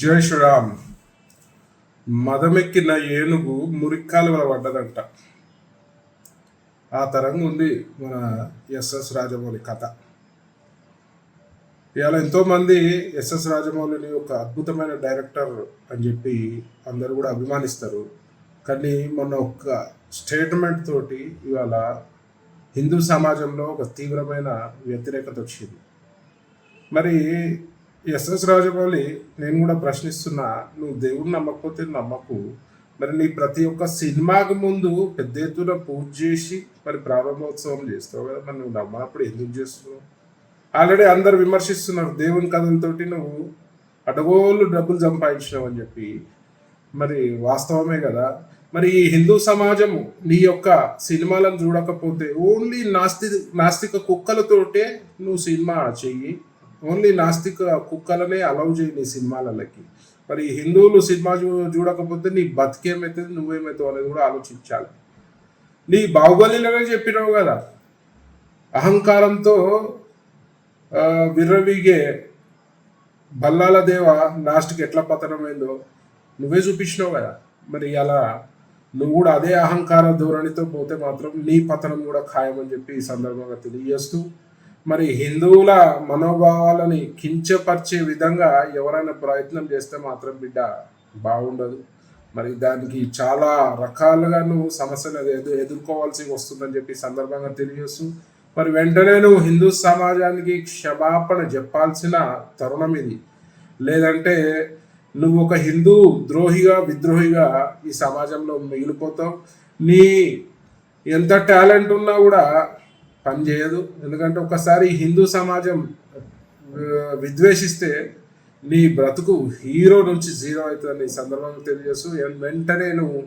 జై శ్రీరామ్ మదమెక్కిన ఏనుగు మురిక్కాలువల పడ్డదంట. ఆ తరంగా ఉంది మన ఎస్ఎస్ రాజమౌళి కథ. ఇవాళ ఎంతోమంది ఎస్ఎస్ రాజమౌళిని ఒక అద్భుతమైన డైరెక్టర్ అని చెప్పి అందరూ కూడా అభిమానిస్తారు. కానీ మొన్న ఒక్క స్టేట్మెంట్ తోటి ఇవాళ హిందూ సమాజంలో ఒక తీవ్రమైన వ్యతిరేకత వచ్చింది. మరి ఎస్ఎస్ రాజమౌళి నేను కూడా ప్రశ్నిస్తున్నా నువ్వు దేవుడిని నమ్మకపోతే నమ్మకు. మరి నీ ప్రతి ఒక్క సినిమాకు ముందు పెద్ద ఎత్తున పూజ చేసి మరి ప్రారంభోత్సవం చేస్తావు కదా మరి నువ్వు నమ్మనప్పుడు ఎందుకు చేస్తున్నావు? ఆల్రెడీ అందరు విమర్శిస్తున్నారు దేవుని కథలతోటి నువ్వు అడగోళ్ళు డబ్బులు సంపాదించినావు అని చెప్పి. మరి వాస్తవమే కదా. మరి ఈ హిందూ సమాజం నీ యొక్క సినిమాలను చూడకపోతే ఓన్లీ నాస్తి నాస్తిక కుక్కలతోటే నువ్వు సినిమా చెయ్యి. ఓన్లీ నాస్తిక కుక్కలనే అలౌ చేయని సినిమాలకి. మరి హిందువులు సినిమా చూ చూడకపోతే నీ బతికేమైతుంది నువ్వేమవుతావు అనేది కూడా ఆలోచించాలి. నీ బాహుబలిలోనే చెప్పినావు కదా. అహంకారంతో విర్రవీగే బల్లాల దేవ లాస్ట్కి ఎట్లా పతనమైందో నువ్వే చూపించినావు కదా. మరి అలా నువ్వు కూడా అదే అహంకార ధోరణితో పోతే మాత్రం నీ పతనం కూడా ఖాయమని చెప్పి ఈ సందర్భంగా తెలియజేస్తూ మరి హిందువుల మనోభావాలని కించపరిచే విధంగా ఎవరైనా ప్రయత్నం చేస్తే మాత్రం బిడ్డ బాగుండదు. మరి దానికి చాలా రకాలుగా నువ్వు సమస్యలు ఎదు ఎదుర్కోవాల్సి వస్తుందని చెప్పి సందర్భంగా తెలియజేస్తూ మరి వెంటనే నువ్వు హిందూ సమాజానికి క్షమాపణ చెప్పాల్సిన తరుణం ఇది. లేదంటే నువ్వు ఒక హిందూ ద్రోహిగా విద్రోహిగా ఈ సమాజంలో మిగిలిపోతావు. నీ ఎంత టాలెంట్ ఉన్నా కూడా పనిచేయదు ఎందుకంటే ఒకసారి హిందూ సమాజం విద్వేషిస్తే నీ బ్రతుకు హీరో నుంచి జీరో అవుతుందని ఈ సందర్భంగా తెలియజేస్తూ వెంటనే నువ్వు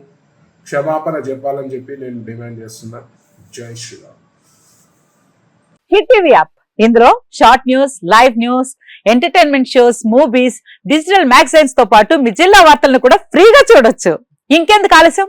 క్షమాపణ చెప్పాలని చెప్పి నేను డిమాండ్ చేస్తున్నా. Jai Shriram. Hit TV app. ఇందులో short news live news entertainment shows movies digital మ్యాగజైన్స్తో పాటు మీ జిల్లా వార్తలను కూడా ఫ్రీగా చూడొచ్చు. ఇంకెందుకు ఆలస్యం?